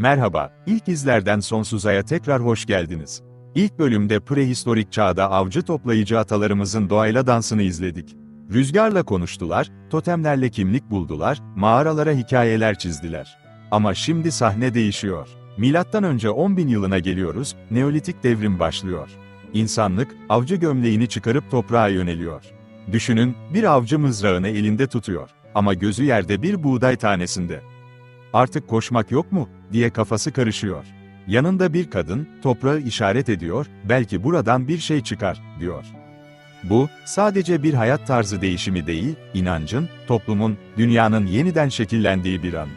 Merhaba, ilk izlerden Sonsuzaya tekrar hoş geldiniz. İlk bölümde prehistorik çağda avcı toplayıcı atalarımızın doğayla dansını izledik. Rüzgarla konuştular, totemlerle kimlik buldular, mağaralara hikayeler çizdiler. Ama şimdi sahne değişiyor. Milattan önce 10.000 yılına geliyoruz, Neolitik devrim başlıyor. İnsanlık, avcı gömleğini çıkarıp toprağa yöneliyor. Düşünün, bir avcı mızrağını elinde tutuyor. Ama gözü yerde bir buğday tanesinde. Artık koşmak yok mu, diye kafası karışıyor. Yanında bir kadın, toprağı işaret ediyor, belki buradan bir şey çıkar, diyor. Bu, sadece bir hayat tarzı değişimi değil, inancın, toplumun, dünyanın yeniden şekillendiği bir an.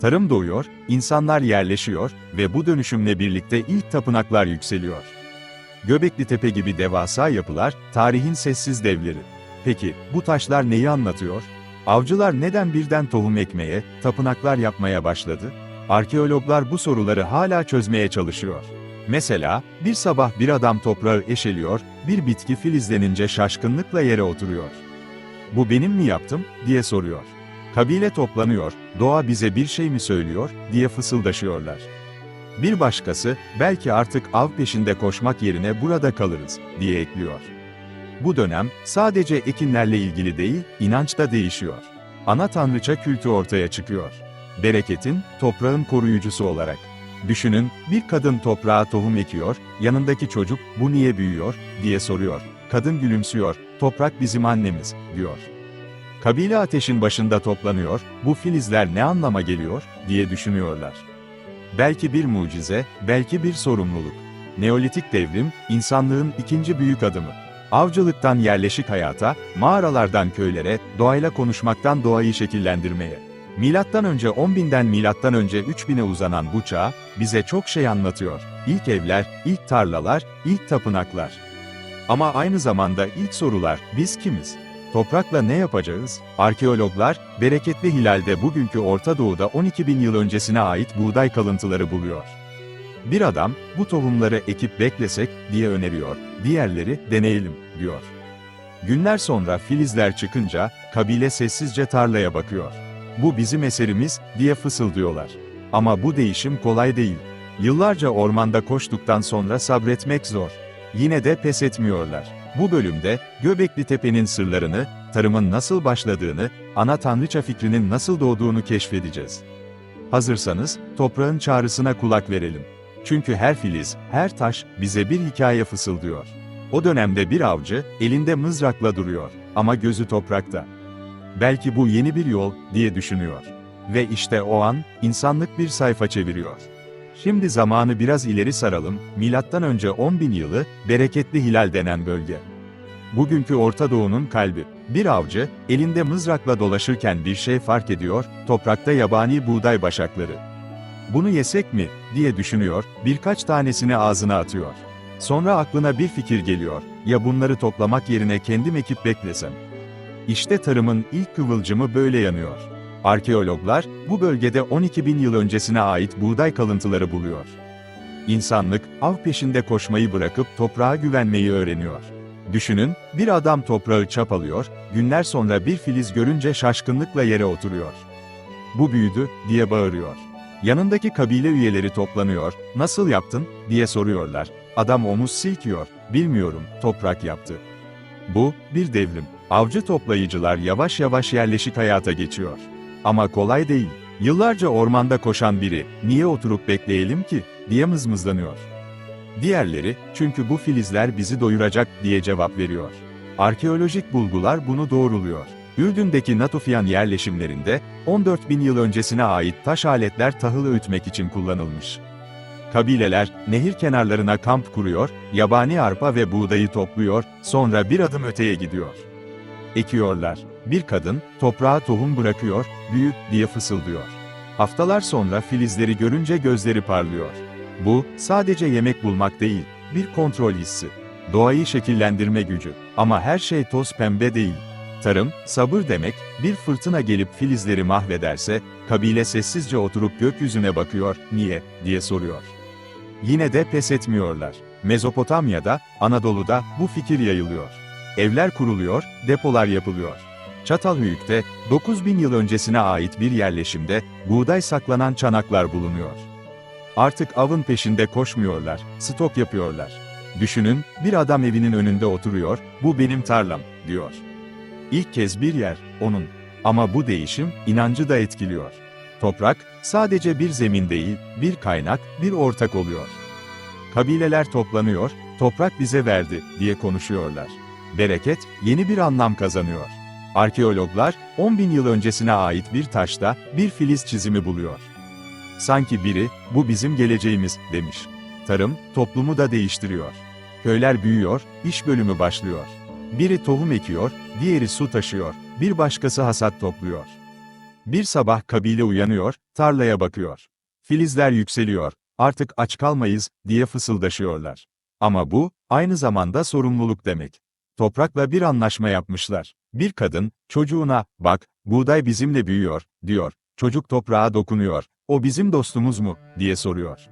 Tarım doğuyor, insanlar yerleşiyor ve bu dönüşümle birlikte ilk tapınaklar yükseliyor. Göbekli Tepe gibi devasa yapılar, tarihin sessiz devleri. Peki, bu taşlar neyi anlatıyor? Avcılar neden birden tohum ekmeye, tapınaklar yapmaya başladı? Arkeologlar bu soruları hala çözmeye çalışıyor. Mesela, bir sabah bir adam toprağı eşeliyor, bir bitki filizlenince şaşkınlıkla yere oturuyor. Bu benim mi yaptım, diye soruyor. Kabile toplanıyor, doğa bize bir şey mi söylüyor, diye fısıldaşıyorlar. Bir başkası, belki artık av peşinde koşmak yerine burada kalırız, diye ekliyor. Bu dönem, sadece ekinlerle ilgili değil, inanç da değişiyor. Ana tanrıça kültü ortaya çıkıyor. Bereketin, toprağın koruyucusu olarak. Düşünün, bir kadın toprağa tohum ekiyor, yanındaki çocuk, bu niye büyüyor, diye soruyor. Kadın gülümsüyor, toprak bizim annemiz, diyor. Kabile ateşin başında toplanıyor, bu filizler ne anlama geliyor, diye düşünüyorlar. Belki bir mucize, belki bir sorumluluk. Neolitik devrim, insanlığın ikinci büyük adımı. Avcılıktan yerleşik hayata, mağaralardan köylere, doğayla konuşmaktan doğayı şekillendirmeye. Milattan önce 10.000'den milattan önce 3000'e uzanan bu çağ, bize çok şey anlatıyor. İlk evler, ilk tarlalar, ilk tapınaklar. Ama aynı zamanda ilk sorular, biz kimiz? Toprakla ne yapacağız? Arkeologlar, bereketli hilalde bugünkü Orta Doğu'da 12 bin yıl öncesine ait buğday kalıntıları buluyor. Bir adam, bu tohumları ekip beklesek, diye öneriyor, diğerleri, deneyelim, diyor. Günler sonra filizler çıkınca, kabile sessizce tarlaya bakıyor. Bu bizim eserimiz, diye fısıldıyorlar. Ama bu değişim kolay değil. Yıllarca ormanda koştuktan sonra sabretmek zor. Yine de pes etmiyorlar. Bu bölümde, Göbekli Tepe'nin sırlarını, tarımın nasıl başladığını, ana tanrıça fikrinin nasıl doğduğunu keşfedeceğiz. Hazırsanız, toprağın çağrısına kulak verelim. Çünkü her filiz, her taş, bize bir hikaye fısıldıyor. O dönemde bir avcı, elinde mızrakla duruyor, ama gözü toprakta. Belki bu yeni bir yol, diye düşünüyor. Ve işte o an, insanlık bir sayfa çeviriyor. Şimdi zamanı biraz ileri saralım, milattan önce 10.000 yılı, bereketli hilal denen bölge. Bugünkü Orta Doğu'nun kalbi. Bir avcı, elinde mızrakla dolaşırken bir şey fark ediyor, toprakta yabani buğday başakları. Bunu yesek mi, diye düşünüyor, birkaç tanesini ağzına atıyor. Sonra aklına bir fikir geliyor, ya bunları toplamak yerine kendim ekip beklesem. İşte tarımın ilk kıvılcımı böyle yanıyor. Arkeologlar, bu bölgede 12 bin yıl öncesine ait buğday kalıntıları buluyor. İnsanlık, av peşinde koşmayı bırakıp toprağa güvenmeyi öğreniyor. Düşünün, bir adam toprağı çapalıyor, günler sonra bir filiz görünce şaşkınlıkla yere oturuyor. Bu büyüdü, diye bağırıyor. Yanındaki kabile üyeleri toplanıyor, nasıl yaptın, diye soruyorlar. Adam omuz silkiyor, bilmiyorum, toprak yaptı. Bu, bir devrim. Avcı toplayıcılar yavaş yavaş yerleşik hayata geçiyor. Ama kolay değil. Yıllarca ormanda koşan biri, niye oturup bekleyelim ki, diye mızmızlanıyor. Diğerleri, çünkü bu filizler bizi doyuracak, diye cevap veriyor. Arkeolojik bulgular bunu doğruluyor. Ürdün'deki Natufyan yerleşimlerinde, 14 bin yıl öncesine ait taş aletler tahıl öğütmek için kullanılmış. Kabileler, nehir kenarlarına kamp kuruyor, yabani arpa ve buğdayı topluyor, sonra bir adım öteye gidiyor. Ekiyorlar. Bir kadın, toprağa tohum bırakıyor, büyü, diye fısıldıyor. Haftalar sonra filizleri görünce gözleri parlıyor. Bu, sadece yemek bulmak değil, bir kontrol hissi. Doğayı şekillendirme gücü. Ama her şey toz pembe değil. Tarım, sabır demek, bir fırtına gelip filizleri mahvederse, kabile sessizce oturup gökyüzüne bakıyor, niye, diye soruyor. Yine de pes etmiyorlar. Mezopotamya'da, Anadolu'da bu fikir yayılıyor. Evler kuruluyor, depolar yapılıyor. Çatalhöyük'te, 9000 yıl öncesine ait bir yerleşimde, buğday saklanan çanaklar bulunuyor. Artık avın peşinde koşmuyorlar, stok yapıyorlar. Düşünün, bir adam evinin önünde oturuyor, bu benim tarlam, diyor. İlk kez bir yer, onun. Ama bu değişim, inancı da etkiliyor. Toprak, sadece bir zemin değil, bir kaynak, bir ortak oluyor. Kabileler toplanıyor, toprak bize verdi, diye konuşuyorlar. Bereket, yeni bir anlam kazanıyor. Arkeologlar, 10 bin yıl öncesine ait bir taşta, bir filiz çizimi buluyor. Sanki biri, bu bizim geleceğimiz, demiş. Tarım, toplumu da değiştiriyor. Köyler büyüyor, iş bölümü başlıyor. Biri tohum ekiyor, diğeri su taşıyor, bir başkası hasat topluyor. Bir sabah kabile uyanıyor, tarlaya bakıyor. Filizler yükseliyor, artık aç kalmayız, diye fısıldaşıyorlar. Ama bu, aynı zamanda sorumluluk demek. Toprakla bir anlaşma yapmışlar. Bir kadın, çocuğuna, bak, buğday bizimle büyüyor, diyor. Çocuk toprağa dokunuyor, o bizim dostumuz mu, diye soruyor.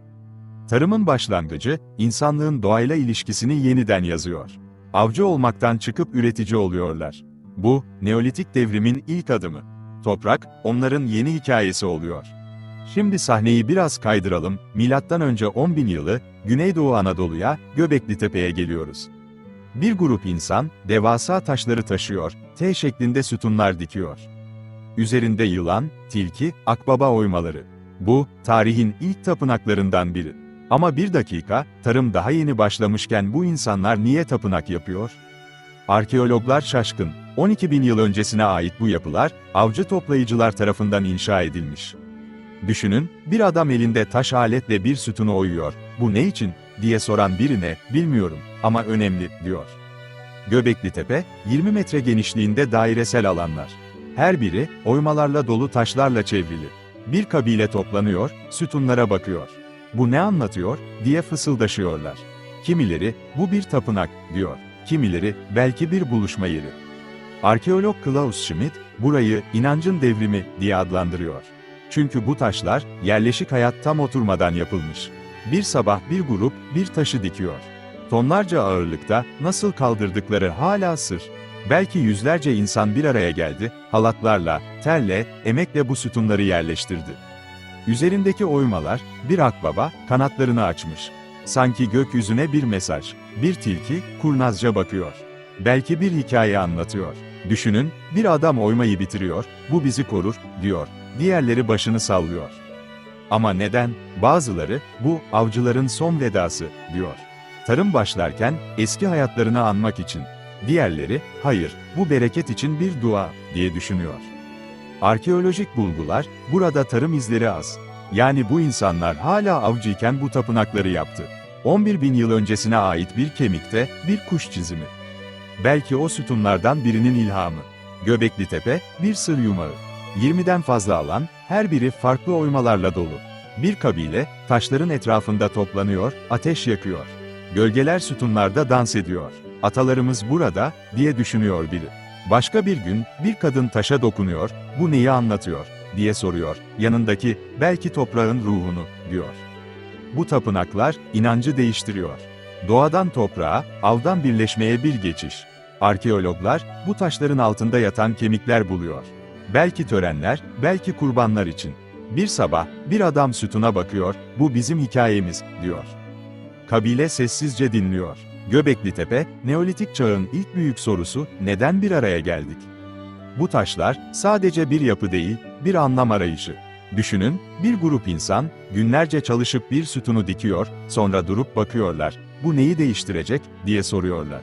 Tarımın başlangıcı, insanlığın doğayla ilişkisini yeniden yazıyor. Avcı olmaktan çıkıp üretici oluyorlar. Bu, Neolitik devrimin ilk adımı. Toprak, onların yeni hikayesi oluyor. Şimdi sahneyi biraz kaydıralım, milattan önce 10 bin yılı, Güneydoğu Anadolu'ya, Göbekli Tepe'ye geliyoruz. Bir grup insan, devasa taşları taşıyor, T şeklinde sütunlar dikiyor. Üzerinde yılan, tilki, akbaba oymaları. Bu, tarihin ilk tapınaklarından biri. Ama bir dakika, tarım daha yeni başlamışken bu insanlar niye tapınak yapıyor? Arkeologlar şaşkın. 12 bin yıl öncesine ait bu yapılar, avcı toplayıcılar tarafından inşa edilmiş. Düşünün, bir adam elinde taş aletle bir sütunu oyuyor. Bu ne için? diye soran birine, bilmiyorum ama önemli, diyor. Göbekli Tepe, 20 metre genişliğinde dairesel alanlar. Her biri, oymalarla dolu taşlarla çevrili. Bir kabile toplanıyor, sütunlara bakıyor. Bu ne anlatıyor, diye fısıldaşıyorlar. Kimileri, bu bir tapınak, diyor. Kimileri, belki bir buluşma yeri. Arkeolog Klaus Schmidt, burayı, inancın devrimi, diye adlandırıyor. Çünkü bu taşlar, yerleşik hayat tam oturmadan yapılmış. Bir sabah bir grup, bir taşı dikiyor. Tonlarca ağırlıkta, nasıl kaldırdıkları hala sır. Belki yüzlerce insan bir araya geldi, halatlarla, telle, emekle bu sütunları yerleştirdi. Üzerindeki oymalar, bir akbaba, kanatlarını açmış. Sanki gökyüzüne bir mesaj. Bir tilki, kurnazca bakıyor. Belki bir hikaye anlatıyor. Düşünün, bir adam oymayı bitiriyor, bu bizi korur, diyor. Diğerleri başını sallıyor. Ama neden? Bazıları, bu, avcıların son vedası, diyor. Tarım başlarken, eski hayatlarını anmak için. Diğerleri, hayır, bu bereket için bir dua, diye düşünüyor. Arkeolojik bulgular, burada tarım izleri az. Yani bu insanlar hala avcıyken bu tapınakları yaptı. 11 bin yıl öncesine ait bir kemikte, bir kuş çizimi. Belki o sütunlardan birinin ilhamı. Göbekli Tepe, bir sır yumağı. 20'den fazla alan, her biri farklı oymalarla dolu. Bir kabile, taşların etrafında toplanıyor, ateş yakıyor. Gölgeler sütunlarda dans ediyor. Atalarımız burada, diye düşünüyor biri. Başka bir gün, bir kadın taşa dokunuyor, bu neyi anlatıyor, diye soruyor. Yanındaki, belki toprağın ruhunu, diyor. Bu tapınaklar, inancı değiştiriyor. Doğadan toprağa, avdan birleşmeye bir geçiş. Arkeologlar, bu taşların altında yatan kemikler buluyor. Belki törenler, belki kurbanlar için. Bir sabah, bir adam sütuna bakıyor, bu bizim hikayemiz, diyor. Kabile sessizce dinliyor. Göbekli Tepe, Neolitik çağın ilk büyük sorusu, neden bir araya geldik? Bu taşlar, sadece bir yapı değil, bir anlam arayışı. Düşünün, bir grup insan, günlerce çalışıp bir sütunu dikiyor, sonra durup bakıyorlar. Bu neyi değiştirecek, diye soruyorlar.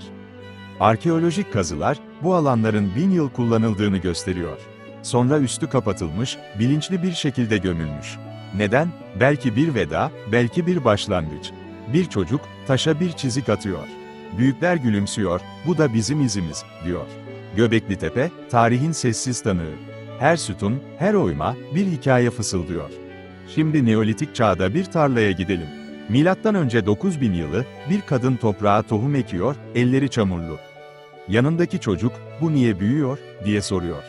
Arkeolojik kazılar, bu alanların bin yıl kullanıldığını gösteriyor. Sonra üstü kapatılmış, bilinçli bir şekilde gömülmüş. Neden? Belki bir veda, belki bir başlangıç. Bir çocuk, taşa bir çizik atıyor. Büyükler gülümsüyor, bu da bizim izimiz, diyor. Göbekli Tepe, tarihin sessiz tanığı. Her sütun, her oyma, bir hikaye fısıldıyor. Şimdi Neolitik çağda bir tarlaya gidelim. Milattan önce 9000 yılı, bir kadın toprağa tohum ekiyor, elleri çamurlu. Yanındaki çocuk, bu niye büyüyor, diye soruyor.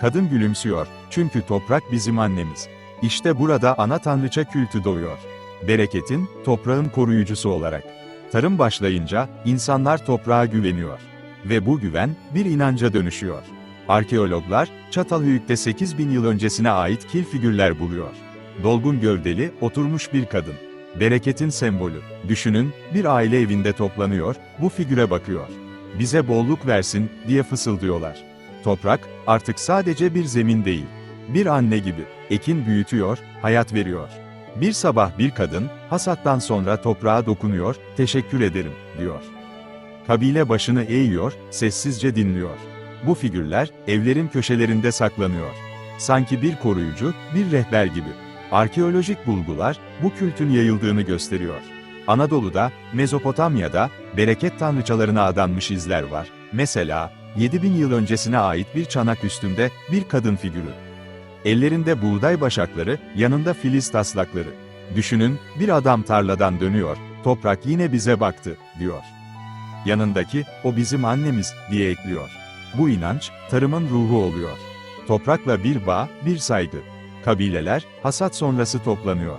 Kadın gülümsüyor, çünkü toprak bizim annemiz. İşte burada ana tanrıça kültü doğuyor. Bereketin, toprağın koruyucusu olarak. Tarım başlayınca, insanlar toprağa güveniyor. Ve bu güven, bir inanca dönüşüyor. Arkeologlar, Çatalhöyük'te 8000 yıl öncesine ait kil figürler buluyor. Dolgun gövdeli, oturmuş bir kadın. bereketin sembolü. Düşünün, bir aile evinde toplanıyor, bu figüre bakıyor. Bize bolluk versin, diye fısıldıyorlar. Toprak, artık sadece bir zemin değil. Bir anne gibi, ekin büyütüyor, hayat veriyor. Bir sabah bir kadın, hasattan sonra toprağa dokunuyor, teşekkür ederim, diyor. Kabile başını eğiyor, sessizce dinliyor. Bu figürler, evlerin köşelerinde saklanıyor. Sanki bir koruyucu, bir rehber gibi. Arkeolojik bulgular, bu kültün yayıldığını gösteriyor. Anadolu'da, Mezopotamya'da, bereket tanrıçalarına adanmış izler var. Mesela, 7000 yıl öncesine ait bir çanak üstünde, bir kadın figürü. Ellerinde buğday başakları, yanında filiz taslakları. Düşünün, bir adam tarladan dönüyor, toprak yine bize baktı, diyor. Yanındaki, o bizim annemiz, diye ekliyor. Bu inanç, tarımın ruhu oluyor. Toprakla bir bağ, bir saygı. Kabileler, hasat sonrası toplanıyor.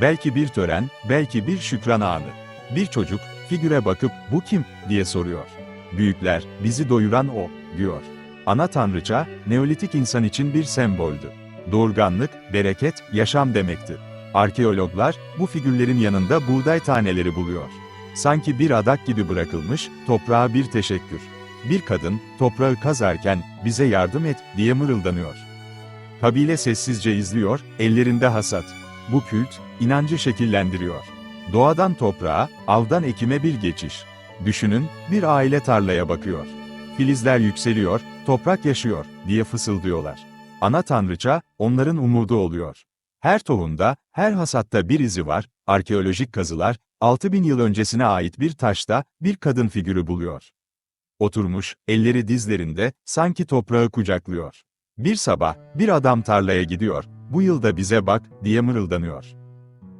Belki bir tören, belki bir şükran anı. Bir çocuk, figüre bakıp, bu kim, diye soruyor. Büyükler, bizi doyuran o, diyor. Ana tanrıça, Neolitik insan için bir semboldü. Doğurganlık, bereket, yaşam demekti. Arkeologlar, bu figürlerin yanında buğday taneleri buluyor. Sanki bir adak gibi bırakılmış, toprağa bir teşekkür. Bir kadın, toprağı kazarken, bize yardım et, diye mırıldanıyor. Kabile sessizce izliyor, ellerinde hasat. Bu kült, inancı şekillendiriyor. Doğadan toprağa, avdan ekime bir geçiş. Düşünün, bir aile tarlaya bakıyor. Filizler yükseliyor, toprak yaşıyor, diye fısıldıyorlar. Ana tanrıça, onların umudu oluyor. Her tohumda, her hasatta bir izi var, arkeolojik kazılar, 6000 yıl öncesine ait bir taşta, bir kadın figürü buluyor. Oturmuş, elleri dizlerinde, sanki toprağı kucaklıyor. Bir sabah, bir adam tarlaya gidiyor, bu yılda bize bak, diye mırıldanıyor.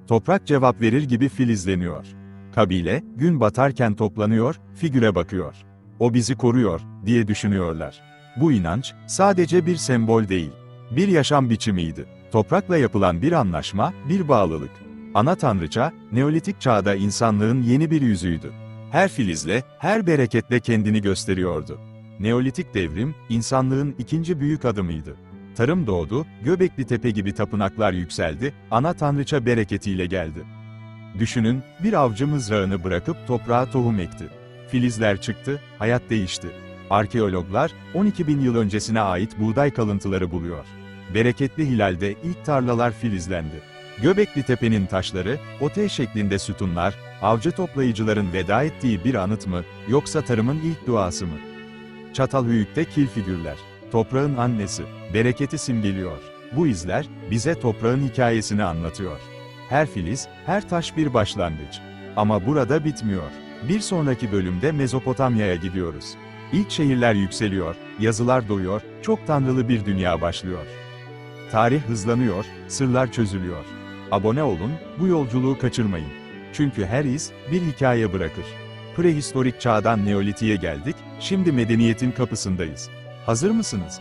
Toprak cevap verir gibi filizleniyor. Kabile, gün batarken toplanıyor, figüre bakıyor. O bizi koruyor, diye düşünüyorlar. Bu inanç, sadece bir sembol değil, bir yaşam biçimiydi. Toprakla yapılan bir anlaşma, bir bağlılık. Ana tanrıça, Neolitik çağda insanlığın yeni bir yüzüydü. Her filizle, her bereketle kendini gösteriyordu. Neolitik devrim, insanlığın ikinci büyük adımıydı. Tarım doğdu, Göbekli Tepe gibi tapınaklar yükseldi, ana tanrıça bereketiyle geldi. Düşünün, bir avcı mızrağını bırakıp toprağa tohum ekti. Filizler çıktı, hayat değişti. Arkeologlar, 12 bin yıl öncesine ait buğday kalıntıları buluyor. Bereketli hilalde ilk tarlalar filizlendi. Göbekli Tepe'nin taşları, otel şeklinde sütunlar, avcı toplayıcıların veda ettiği bir anıt mı, yoksa tarımın ilk duası mı? Çatalhöyük'te kil figürler, toprağın annesi, bereketi simgeliyor. Bu izler, bize toprağın hikayesini anlatıyor. Her filiz, her taş bir başlangıç. Ama burada bitmiyor. Bir sonraki bölümde Mezopotamya'ya gidiyoruz. İlk şehirler yükseliyor, yazılar doyuyor, çok tanrılı bir dünya başlıyor. Tarih hızlanıyor, sırlar çözülüyor. Abone olun, bu yolculuğu kaçırmayın. Çünkü her iz, bir hikaye bırakır. Prehistorik çağdan Neolitik'e geldik, şimdi medeniyetin kapısındayız. Hazır mısınız?